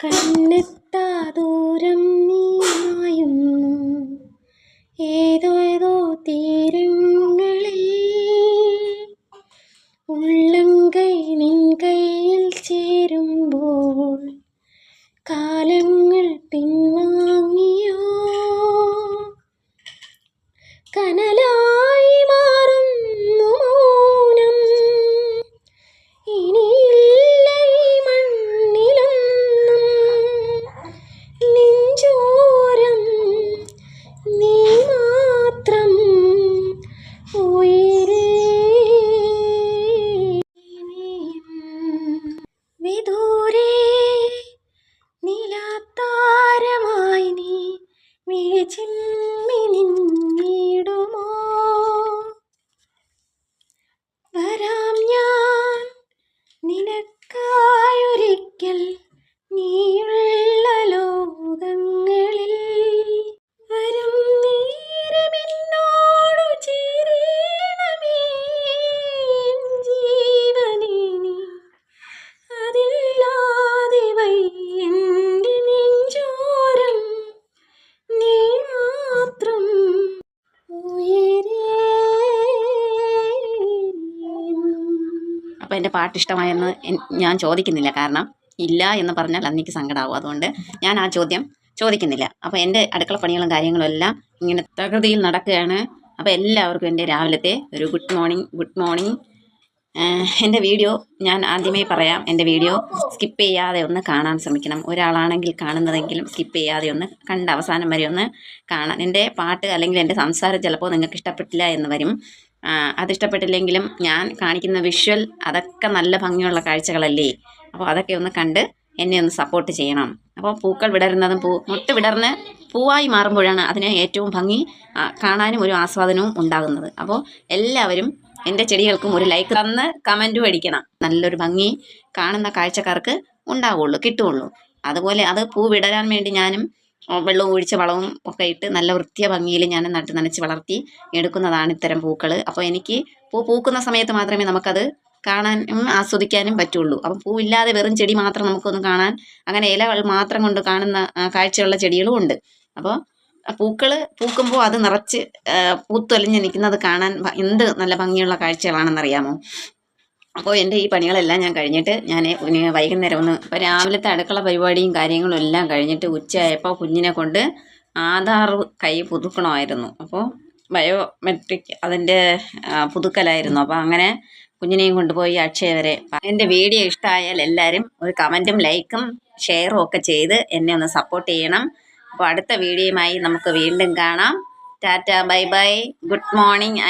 കണ്ണെത്താ ദൂരം നീ മായുന്നു. ഏതോ হয়েছিল എന്റെ പാട്ട് ഇഷ്ടമായെന്ന് ഞാൻ ചോദിക്കുന്നില്ല. കാരണം ഇല്ല എന്ന് പറഞ്ഞാൽ അന്നെനിക്ക് സങ്കടമാവും അതുകൊണ്ട് ഞാൻ ആ ചോദ്യം ചോദിക്കുന്നില്ല. അപ്പോൾ എന്റെ അടുക്കള പണികളും കാര്യങ്ങളും എല്ലാം ഇങ്ങനെ തകൃതിയിൽ നടക്കുകയാണ്. അപ്പോൾ എല്ലാവർക്കും എന്റെ രാവിലത്തെ ഒരു ഗുഡ് മോർണിംഗ് ഗുഡ് മോർണിംഗ് എന്റെ വീഡിയോ ഞാൻ ആദ്യമേ പറയാം. എന്റെ വീഡിയോ സ്കിപ്പ് ചെയ്യാതെ ഒന്ന് കാണാൻ ശ്രമിക്കണം. ഒരാളാണെങ്കിൽ കാണുന്നതെങ്കിലും സ്കിപ്പ് ചെയ്യാതെ ഒന്ന് കണ്ട് അവസാനം വരെ ഒന്ന് കാണാൻ. എന്റെ പാട്ട് അല്ലെങ്കിൽ എന്റെ സംസാരം ചിലപ്പോൾ നിങ്ങൾക്ക് ഇഷ്ടപ്പെട്ടില്ല എന്ന് വരും. അത് അതിഷ്ടപ്പെട്ടില്ലെങ്കിലും ഞാൻ കാണിക്കുന്ന വിഷ്വൽ അതൊക്കെ നല്ല ഭംഗിയുള്ള കാഴ്ചകളല്ലേ? അപ്പോൾ അതൊക്കെ ഒന്ന് കണ്ട് എന്നെ ഒന്ന് സപ്പോർട്ട് ചെയ്യണം. അപ്പോൾ പൂക്കൾ വിടരുന്നതും പൂ മുട്ട് വിടർന്ന് പൂവായി മാറുമ്പോഴാണ് അതിന് ഏറ്റവും ഭംഗി കാണാനും ഒരു ആസ്വാദനവും ഉണ്ടാകുന്നത്. അപ്പോൾ എല്ലാവരും എന്റെ ചെടികൾക്കും ഒരു ലൈക്ക് തന്ന് കമന്റും അടിക്കണം. നല്ലൊരു ഭംഗി കാണുന്ന കാഴ്ചക്കാർക്ക് ഉണ്ടാവുള്ളൂ കിട്ടുകയുള്ളൂ അതുപോലെ അത് പൂ വിടരാൻ വേണ്ടി ഞാനും വെള്ളവും ഒഴിച്ച് വളവും ഒക്കെ ഇട്ട് നല്ല വൃത്തിയ ഭംഗിയിൽ ഞാൻ നട്ട് നനച്ച് വളർത്തി എടുക്കുന്നതാണ് ഇത്തരം പൂക്കൾ അപ്പോൾ എനിക്ക് പൂ പൂക്കുന്ന സമയത്ത് മാത്രമേ നമുക്കത് കാണാനും ആസ്വദിക്കാനും പറ്റുള്ളൂ. അപ്പം പൂവില്ലാതെ വെറും ചെടി മാത്രം നമുക്കൊന്ന് കാണാൻ അങ്ങനെ ഇലകൾ മാത്രം കൊണ്ട് കാണുന്ന കാഴ്ചയുള്ള ചെടികളും ഉണ്ട്. അപ്പോൾ പൂക്കൾ പൂക്കുമ്പോൾ അത് നിറച്ച് പൂത്തൊലിഞ്ഞ് നിൽക്കുന്നത് കാണാൻ എന്ത് നല്ല ഭംഗിയുള്ള കാഴ്ചകളാണെന്നറിയാമോ? അപ്പോൾ എന്റെ ഈ പണികളെല്ലാം ഞാൻ കഴിഞ്ഞിട്ട് ഞാൻ വൈകുന്നേരം ഒന്ന് ഇപ്പോൾ രാവിലത്തെ അടുക്കള പരിപാടിയും കാര്യങ്ങളും എല്ലാം കഴിഞ്ഞിട്ട് ഉച്ചയായപ്പോൾ കുഞ്ഞിനെ കൊണ്ട് ആധാർ കൈ പുതുക്കണമായിരുന്നു. അപ്പോൾ ബയോമെട്രിക് അതിന്റെ പുതുക്കലായിരുന്നു. അപ്പോൾ അങ്ങനെ കുഞ്ഞിനെയും കൊണ്ടുപോയി അക്ഷയ വരെ എന്റെ വീഡിയോ ഇഷ്ടമായാൽ എല്ലാവരും ഒരു കമന്റും ലൈക്കും ഷെയറും ഒക്കെ ചെയ്ത് എന്നെ ഒന്ന് സപ്പോർട്ട് ചെയ്യണം. അപ്പോൾ അടുത്ത വീഡിയോയുമായി നമുക്ക് വീണ്ടും കാണാം. Tata bye bye. Good morning.